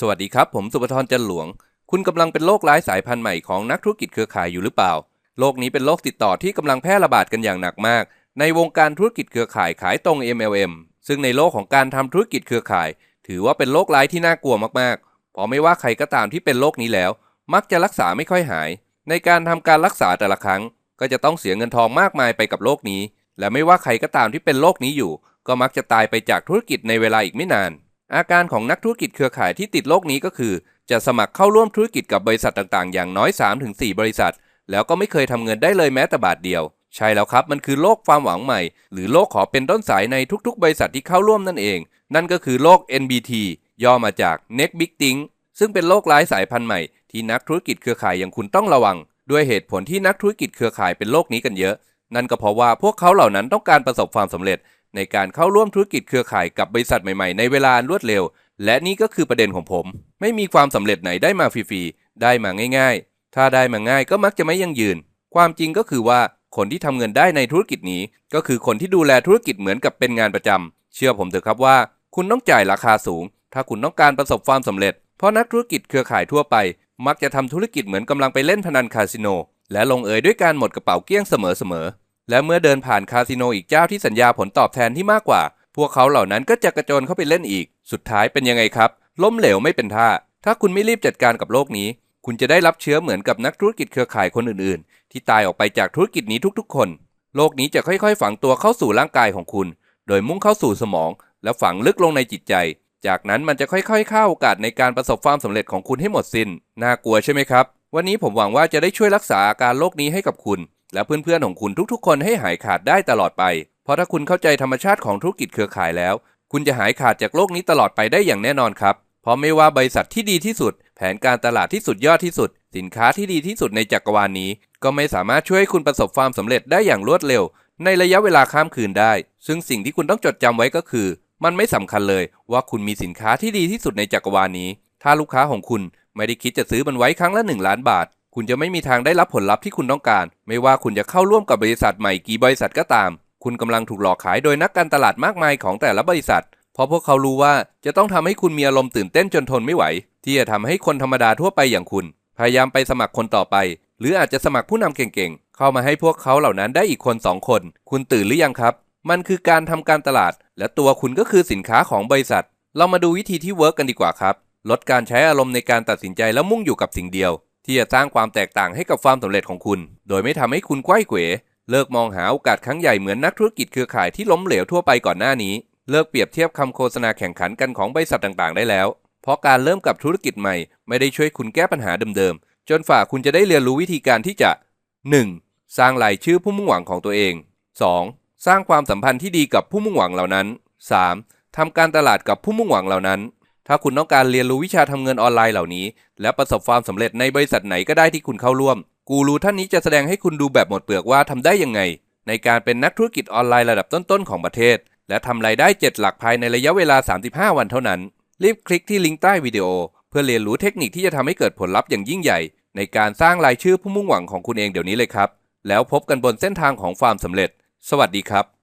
สวัสดีครับ ผมสุปทรจันหลวง คุณกำลังเป็นโรคร้ายสายพันธุ์ใหม่ของนักธุรกิจเครือข่ายอยู่หรือเปล่า โรคนี้เป็นโรคติดต่อที่กำลังแพร่ระบาดกันอย่างหนักมาก ในวงการธุรกิจเครือข่ายขายตรง MLM ซึ่งในโลกของการทำธุรกิจเครือข่าย ถือว่าเป็นโรคร้ายที่น่ากลัวมากๆเพราะไม่ว่าใครก็ตามที่เป็นโรคนี้แล้ว มักจะรักษาไม่ค่อยหาย ในการทำการรักษาแต่ละครั้ง ก็จะต้องเสียเงินทองมากมายไปกับโรคนี้ และไม่ว่าใครก็ตามที่เป็นโรคนี้อยู่ ก็มักจะตายไปจากธุรกิจในเวลาอีกไม่นาน อาการของนักธุรกิจเครือข่ายที่ติดโรคนี้ก็คือ จะสมัครเข้าร่วมธุรกิจกับบริษัทต่างๆ อย่างน้อย 3-4 บริษัท แล้วก็ไม่เคยทำเงินได้เลยแม้แต่บาทเดียว ใช่แล้วครับ มันคือโลกความหวังใหม่ หรือโลกขอเป็นต้นสายในทุกๆ บริษัทที่เข้าร่วมนั่นเอง นั่นก็คือโลก NBT ย่อมาจาก Next Big Thing ซึ่งเป็นโลกร้ายสายพันธุ์ใหม่ที่นักธุรกิจเครือข่ายอย่างคุณต้องระวัง ด้วยเหตุผลที่นักธุรกิจเครือข่ายเป็นโลกนี้กันเยอะ นั่นก็เพราะว่าพวกเขาเหล่านั้นต้องการประสบความสำเร็จ ในการเข้าร่วมธุรกิจเครือข่ายกับบริษัทใหม่ๆ ในเวลารวดเร็ว และนี่ก็คือประเด็นของผม ไม่มีความสำเร็จไหนได้มาฟรีๆ ได้มาง่าย ๆ ถ้าได้มาง่ายก็มักจะไม่ยั่งยืน ความจริงก็คือว่าคนที่ทำเงินได้ในธุรกิจนี้ ก็คือคนที่ดูแลธุรกิจเหมือนกับเป็นงานประจำเชื่อผมเถอะครับว่า คุณต้องจ่ายราคาสูง ถ้าคุณต้องการประสบความสำเร็จ เพราะนักธุรกิจเครือข่ายทั่วไป มักจะทำธุรกิจเหมือนกำลังไปเล่นพนันคาสิโน และลงเอยด้วยการหมดกระเป๋าเกี้ยงเสมอๆ และเมื่อเดินผ่านคาสิโนอีกเจ้าที่สัญญาผลตอบแทนที่มากกว่า พวกเขาเหล่านั้นก็จะกระโจนเข้าไปเล่นอีก สุดท้ายเป็นยังไงครับ ล้มเหลวไม่เป็นท่า ถ้าคุณไม่รีบจัดการกับโลกนี้ คุณจะได้รับเชื้อเหมือนกับนักธุรกิจเครือข่ายคนอื่นๆ ที่ตายออกไปจากธุรกิจนี้ทุกๆ คน โลกนี้จะค่อยๆ ฝังตัวเข้าสู่ร่างกายของคุณ โดยมุ่งเข้าสู่สมอง และฝังลึกลงในจิตใจ จากนั้นมันจะค่อยๆเข้าโอกาสในการประสบความสำเร็จของคุณให้หมดสิน้น น่ากลัวใช่ไหมครับ วันนี้ผมหวังว่าจะได้ช่วยรักษาอาการโรคนี้ให้กับคุณ และเพื่อนๆของคุณทุกๆ คนให้หายขาดได้ตลอดไป เพราะถ้าคุณเข้าใจธรรมชาติของธุรกิจเครือข่ายแล้ว คุณจะหายขาดจากโรคนี้ตลอดไปได้อย่างแน่นอนครับ เพราะไม่ว่าบริษัทที่ดีที่สุด แผนการตลาดที่สุดยอดที่สุด สินค้าที่ดีที่สุดในจักรวาลนี้ ก็ไม่สามารถช่วยให้คุณประสบความสำเร็จได้อย่างรวดเร็ว ในระยะเวลาข้ามคืนได้ ซึ่งสิ่งที่คุณต้องจดจำไว้ก็คือ มันไม่สำคัญเลยว่าคุณมีสินค้าที่ดีที่สุดในจักรวาลนี้ ถ้าลูกค้าของคุณไม่ได้คิดจะซื้อมันไว้ครั้งละ 1 ล้านบาท คุณจะไม่มีทางได้รับผลลัพธ์ที่คุณต้องการ ไม่ว่าคุณจะเข้าร่วมกับบริษัทใหม่กี่บริษัทก็ตาม คุณกำลังถูกหลอกขายโดยนักการตลาดมากมายของแต่ละบริษัท เพราะพวกเขารู้ว่าจะต้องทำให้คุณมีอารมณ์ตื่นเต้นจนทนไม่ไหว ที่จะทำให้คนธรรมดาทั่วไปอย่างคุณ พยายามไปสมัครคนต่อไป หรืออาจจะสมัครผู้นำเก่งๆ เข้ามาให้พวกเขาเหล่านั้นได้อีกคนสองคน คุณตื่นหรือยังครับ มันคือการทำการตลาด และตัวคุณก็คือสินค้าของบริษัท เรามาดูวิธีที่เวิร์กกันดีกว่าครับ ลดการใช้อารมณ์ในการตัดสินใจแล้วมุ่งอยู่กับสิ่งเดียว ที่จะสร้างความแตกต่างให้กับความสำเร็จของคุณ โดยไม่ทำให้คุณไขว้เขวเลิกมองหาโอกาสครั้งใหญ่เหมือนนักธุรกิจเครือข่ายที่ล้มเหลวทั่วไปก่อนหน้านี้ เลิกเปรียบเทียบคำโฆษณาแข่งขันกันของบริษัทต่างๆ ได้แล้ว เพราะการเริ่มกับธุรกิจใหม่ไม่ได้ช่วยคุณแก้ปัญหาเดิมๆ จนฝ่าคุณจะได้เรียนรู้วิธีการที่จะ 1. สร้างรายชื่อผู้มุ่งหวังของตัวเอง 2. สร้างความสัมพันธ์ที่ดีกับผู้มุ่งหวังเหล่านั้น 3. ทำการตลาดกับผู้มุ่งหวังเหล่านั้น ถ้าคุณต้องการเรียนรู้วิชาทำเงินออนไลน์เหล่านี้ และประสบความสำเร็จในบริษัทไหนก็ได้ที่คุณเข้าร่วม กูรูท่านนี้จะแสดงให้คุณดูแบบหมดเปลือกว่าทำได้ยังไง ในการเป็นนักธุรกิจออนไลน์ระดับต้นๆของประเทศ และทำรายได้ 7 หลักภายในระยะเวลา 35 วันเท่านั้น รีบคลิกที่ลิงก์ใต้วิดีโอ เพื่อเรียนรู้เทคนิคที่จะทำให้เกิดผลลัพธ์อย่างยิ่งใหญ่ ในการสร้างรายชื่อผู้มุ่งหวังของคุณเองเดี๋ยวนี้เลยครับ แล้วพบกันบนเส้นทางของความสำเร็จ สวัสดีครับ